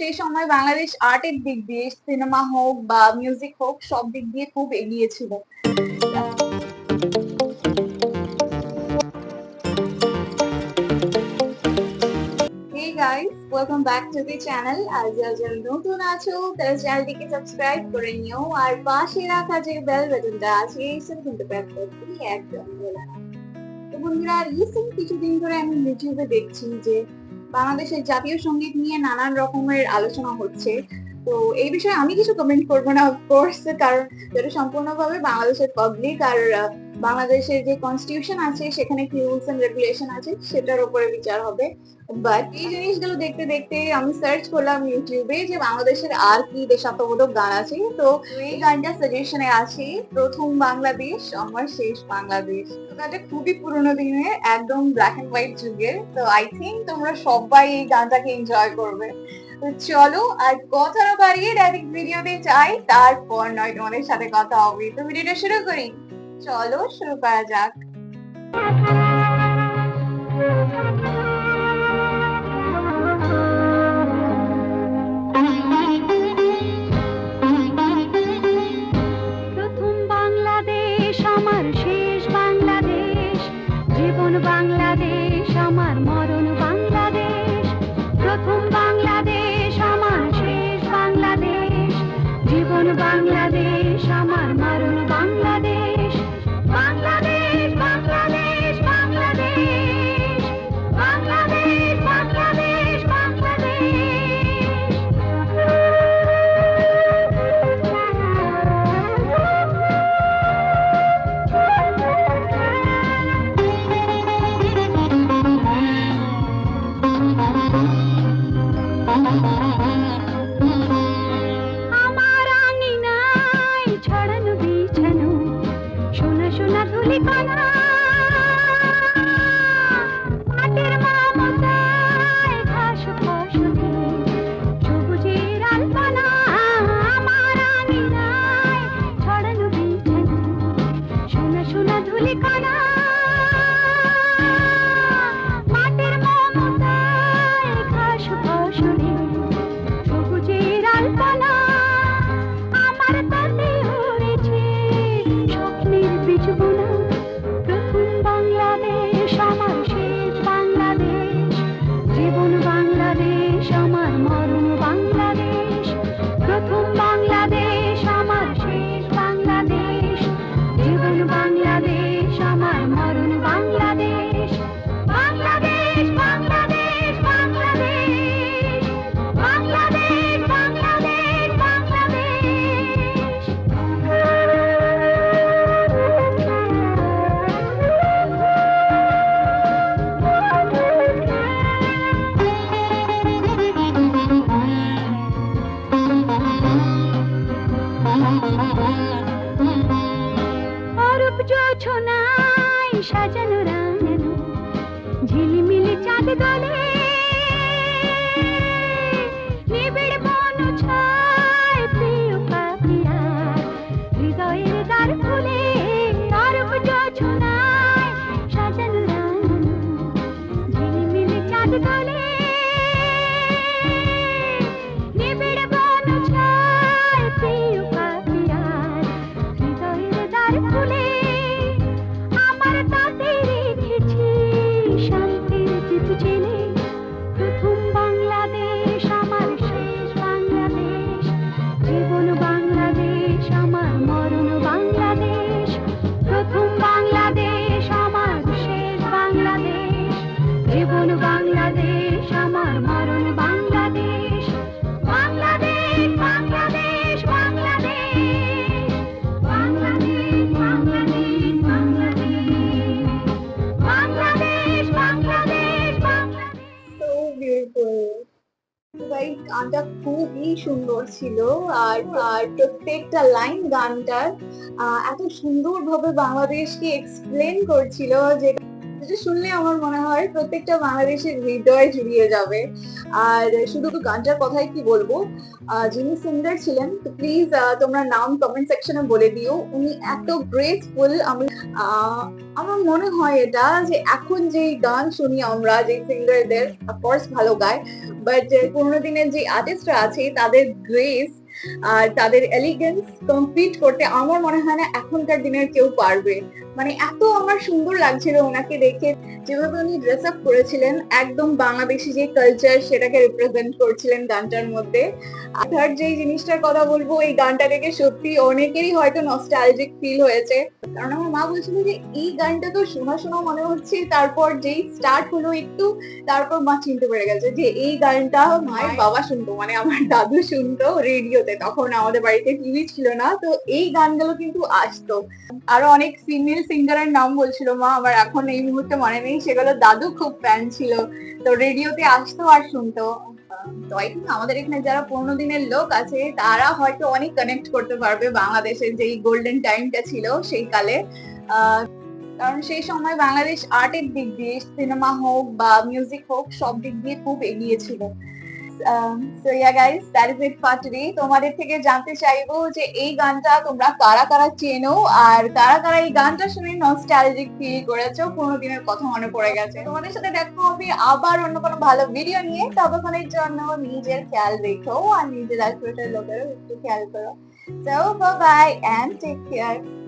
সেই সময় বাংলাদেশ আর্টের দিক দিয়ে, সিনেমা হোক বা মিউজিক হোক, সব দিক দিয়ে খুব এগিয়ে ছিল। নতুন আছো তারা চ্যানেলটিকে সাবস্ক্রাইব করে নিও। আর পাশে রাখা যে বেল বাটনটা আছে, সেটা কিন্তু প্রেস করতে একদম বন্ধুরা রিসেন্ট কিছুদিন ধরে আমি ইউটিউবে দেখছি যে বাংলাদেশের জাতীয় সংগীত নিয়ে নানান রকমের আলোচনা হচ্ছে। তো এই বিষয়ে আমি কিছু কমেন্ট করব না অফকোর্স কারণ যেটা সম্পূর্ণভাবে বাংলাদেশের পাবলিক আর বাংলাদেশের যে কনস্টিটিউশন আছে, সেখানে কি রুলস এন্ড রেগুলেশন আছে, সেটার উপরে বিচার হবে। বাট এই জিনিসগুলো দেখতে দেখতে আমি সার্চ করলাম ইউটিউবে যে বাংলাদেশের আর কি দেশাত্মবোধক গান আছে। তো এই গানটা সাজেশনে আছে, প্রথম বাংলাদেশ, আমার শেষ বাংলাদেশ। গানটা খুবই পুরোনো দিনের, একদম ব্ল্যাক এন্ড হোয়াইট যুগের। তো আই থিঙ্ক তোমরা সবাই এই গানটাকে এনজয় করবে। তো চলো, আর কথা না বাড়িয়ে ডাইরেক্ট ভিডিওতে চাই তারপর নয় তোমাদের সাথে কথা হবে। তো ভিডিওটা শুরু করি। চলো শুরু করা যাক। প্রথম বাংলাদেশ আমার আঙিনায় ছড়ানো বিছানো সোনা সোনা ধুলি tomar. সাজানো রাঙানো ঝিলিমিলি চাঁদ দলে জীবন বাংলাদেশ, আমার মরণ বাংলাদেশ। বাংলাদেশ বাংলাদেশ বাংলাদেশ। বাংলাদেশ বাংলাদেশ বাংলাদেশ। বাংলাদেশ বাংলাদেশ গানটা খুবই সুন্দর ছিল, আর আর প্রত্যেকটা লাইন গানটার এত সুন্দরভাবে বাংলাদেশকে এক্সপ্লেন করছিল যে যেটা শুনলে আমার মনে হয় প্রত্যেকটা বাংলাদেশের হৃদয় জুড়িয়ে যাবে। আর শুধু গানটার কথাই কি বলব? যিনি সিঙ্গার ছিলেন, তো প্লিজ তোমরা নাম কমেন্ট সেকশনে বলে দিও। উনি এত আমি আমার মনে হয় এটা যে এখন যে গান শুনি আমরা যে সিঙ্গারদের অফকোর্স ভালো গায় বাট পুরোনো দিনের যে আর্টিস্টরা আছে, তাদের গ্রেস আর তাদের এলিগেন্স কমপ্লিট করতে আমার মনে হয় না এখনকার দিনের কেউ পারবে। মানে এত আমার সুন্দর লাগছিল ওনাকে দেখে। যেভাবে উনি ড্রেস আপ করেছিলেন একদম বাংলাদেশি যে কালচার সেটাকে রিপ্রেজেন্ট করছিলেন গানটার মধ্যে। আর থার্ড যেই জিনিসটার কথা বলব এই গানটা দেখে সত্যি অনেকেরই হয়তো নস্টালজিক ফিল হয়েছে। কারণ আমার মা বলছিল যে এই গানটা তো শোনা শোনা মনে হচ্ছে তারপর যেই স্টার্ট হলো একটু তারপর মা চিনতে পেরে গেছে যে এই গানটা মায়ের বাবা শুনতো মানে আমার দাদু শুনতো রেডিওতে তখন আমাদের বাড়িতে টিভি ছিল না, তো এই গানগুলো কিন্তু আসতো। আরও অনেক ফিমেল সিঙ্গারের নাম বলছিল, মা, আমার এখন এই মুহূর্তে মনে নেই। সেগুলো দাদু খুব ফ্যান ছিল। তো রেডিওতে আসতো আর শুনতো। তো আই আমাদের এখানে যারা পুরোনো দিনের লোক আছে, তারা হয়তো অনেক কানেক্ট করতে পারবে বাংলাদেশের যেই গোল্ডেন টাইমটা ছিল সেই কালে। কারণ সেই সময় বাংলাদেশ আর্টের দিক দিয়ে সিনেমা হোক বা মিউজিক হোক, সব দিক দিয়ে খুব এগিয়ে ছিল। So yeah guys that is it for today তোমাদের থেকে জানতে চাইব যে এই গানটা তোমরা কারা কারা চেনো? আর কারা কারা এই গানটা শুনে নস্টালজিক ফিল করেছ? পুরোনো দিনের কথা মনে পড়ে গেছে। তোমাদের সাথে দেখা হবে আবার অন্য কোনো ভালো ভিডিও নিয়ে। ততক্ষণের জন্য নিজের খেয়াল রেখো আর নিজের আশেপাশের লোকেরও একটু খেয়াল করো। So bye bye and care.